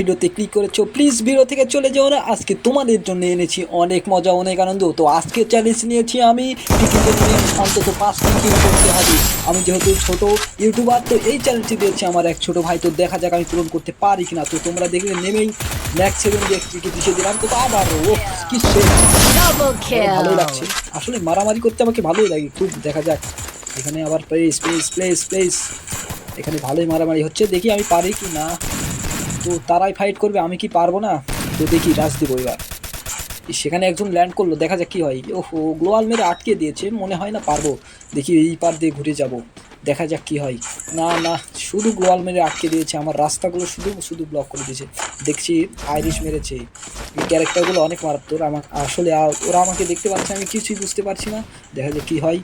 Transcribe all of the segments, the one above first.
ভিডিওতে ক্লিক করেছ please video থেকে চলে যেও না। আজকে তোমাদের জন্য এনেছি অনেক মজা অনেক আনন্দ। তো আজকে চ্যালেঞ্জ নিয়েছি আমি অন্তত পাঁচটা কিল করতে হবে। আমি যেহেতু ছোট ইউটিউবার তো এই চ্যালেঞ্জটি দিয়েছি আমার এক ছোট ভাই। তো দেখা যাক আমি পূরণ করতে পারি কিনা। তো তোমরা দেখলে নেমেই ম্যাক্স সেভেন দিয়ে দিলাম। তো আবার ও কি ভালোই লাগছে। আসলে মারামারি করতে আমাকে ভালোই লাগে। খুব দেখা যাক। এখানে আবার প্লেস প্লেস প্লেস প্লেস এখানে ভালোই মারামারি হচ্ছে। দেখি আমি পারি কি না তো তারাই ফাইট করবে, আমি কি পারব না? তো দেখি রাজ দিব এবার। সেখানে একজন ল্যান্ড করল, দেখা যাক কী হয়। ওহো গ্লোয়াল মেরে আটকে দিয়েছে, মনে হয় না পারব। দেখি এই পার দিয়ে ঘুরে যাব, দেখা যাক কি হয়। না না, শুধু গ্লোয়াল মেরে আটকে দিয়েছে, আমার রাস্তাগুলো শুধু শুধু ব্লক করে দিয়েছে। দেখছি আইরিশ মেরেছে। এই ক্যারেক্টারগুলো অনেক মারাত্মক আমাকে আসলে ওরা আমাকে দেখতে পাচ্ছে আমি কিছুই বুঝতে পারছি না। দেখা যাক কী হয়।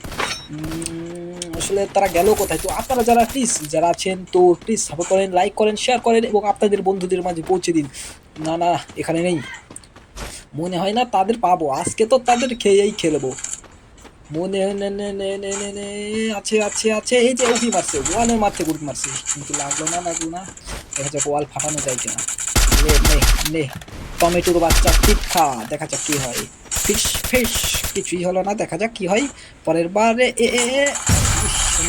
আসলে তারা গেল কোথায়? তো আপনারা যারা প্লিজ যারা আছেন, তো প্লিজ সাপোর্ট করেন লাইক করেন শেয়ার করেন এবং আপনাদের বন্ধুদের মাঝে পৌঁছে দিন। না না, এখানে নেই। মনে হয় না তাদের পাবো। আজকে তো তাদের খেয়েই খেলব। মনে আছে আছে আছে। এই যে উঠি মারছে ওয়ালে মারতে গুড মারছে। কিন্তু লাগল না লাগল না। দেখা যাক ওয়াল ফাটানো যায় কিনা। নে নে নে। টমেটোর বাচ্চা ঠিক খা দেখা যাক কি হয়। Fish fish. কিছুই হলো না। দেখা যাক কি হয়। পরের বারে এ।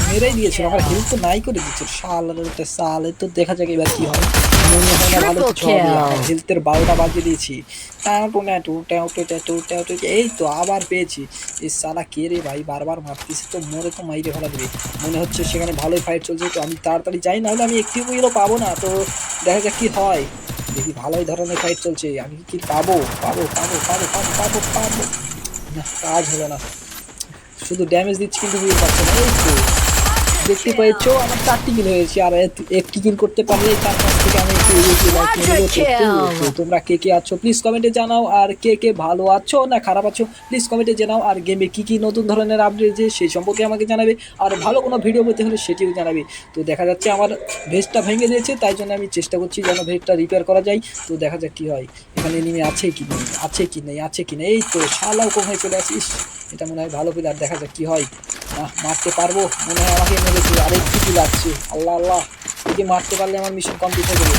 মেরেই দিয়েছিল আমার হেলথ তো নাই করে দিচ্ছে শাল সালে তো দেখা যাক এবার কি হয়। মনে হয় না ভালো কিছু হবে হেলথের বারোটা বাজিয়ে দিয়েছি। এই তো আবার পেয়েছি। এই সালা কে রে ভাই বারবার মারতেছে তো মরে তো মাইরে ফেলা দেবে। মনে হচ্ছে সেখানে ভালোই ফাইট চলছে তো আমি তাড়াতাড়ি যাই না হলে আমি একটি উইলও পাবো না তো দেখা যাক কি হয়। দেখি ভালোই ধরনের ফাইট চলছে আমি কি পাবো? পাবো পাবো পাবো পাবো পাবো পাবো। না কাজ হবে না। শুধু ড্যামেজ দিচ্ছি কিন্তু উইল পাচ্ছে না এই তো। দেখতে পেয়েছ আমার চারটি কিল হয়েছে আর একটি কিল করতে পারলে তার কাছ থেকে আমি একটু এগিয়ে তোমরা কে কে আছো? প্লিজ কমেন্টে জানাও আর কে কে ভালো আছো না খারাপ আছো? প্লিজ কমেন্টে জানাও আর গেমে কি কি নতুন ধরনের আপডেট যে সেই সম্পর্কে আমাকে জানাবে আর ভালো কোনো ভিডিও পেতে হলে সেটিও জানাবে। তো দেখা যাচ্ছে আমার ভেজটা ভেঙে দিয়েছে তাই জন্য আমি চেষ্টা করছি যেন ভেজটা রিপেয়ার করা যায়। তো দেখা যাক কি হয়। এখানে নিমে আছে কি নেই? আছে কি নেই? আছে কি নেই? এই তো শালাও কোথায় চলে আসিস এটা মনে হয় ভালো প্লেয়ার দেখা যাক কি হয়। আহ, মারতে পারব? মনে হয় আমাকে মেরেছে আরেক কিছু লাগছে। আল্লাহ আল্লাহ। একে মারতে পারলে আমার মিশন কমপ্লিট হয়ে যাবে।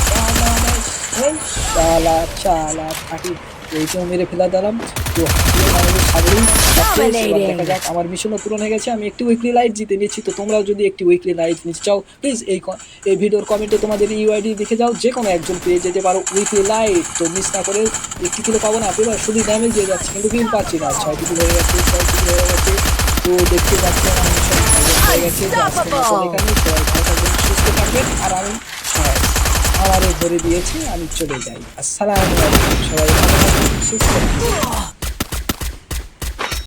চালা চালা থাকি এইটাও মেরে ফেলা দিলাম। তো দেখা যাক আমার মিশনও পূরণ হয়ে গেছে। আমি একটি উইকলি লাইট জিতে নিয়েছি তো তোমরাও যদি একটি উইকলি লাইট নিতে চাও প্লিজ এই এই ভিডিওর কমেন্টে তোমাদের ইউআইডি দেখে যাও। যে কোনো একজন পেয়ে যেতে পারো উইকলি লাইট তো মিস না করে একটি কিলো পাবো না। এবার শুধু ড্যামেজ দিয়ে যাচ্ছে কিন্তু বিল পাচ্ছি না। ছয়টি কিলো হয়ে গেছে ছয়টি কিলো হয়ে গেছে। তো দেখতে পাচ্ছি হয়ে গেছে সুস্থ থাকবেন আর আমি আমারও ধরে দিয়েছি আমি চলে যাই। আসসালামু আলাইকুম সবাই ভালো থাকবেন সুস্থ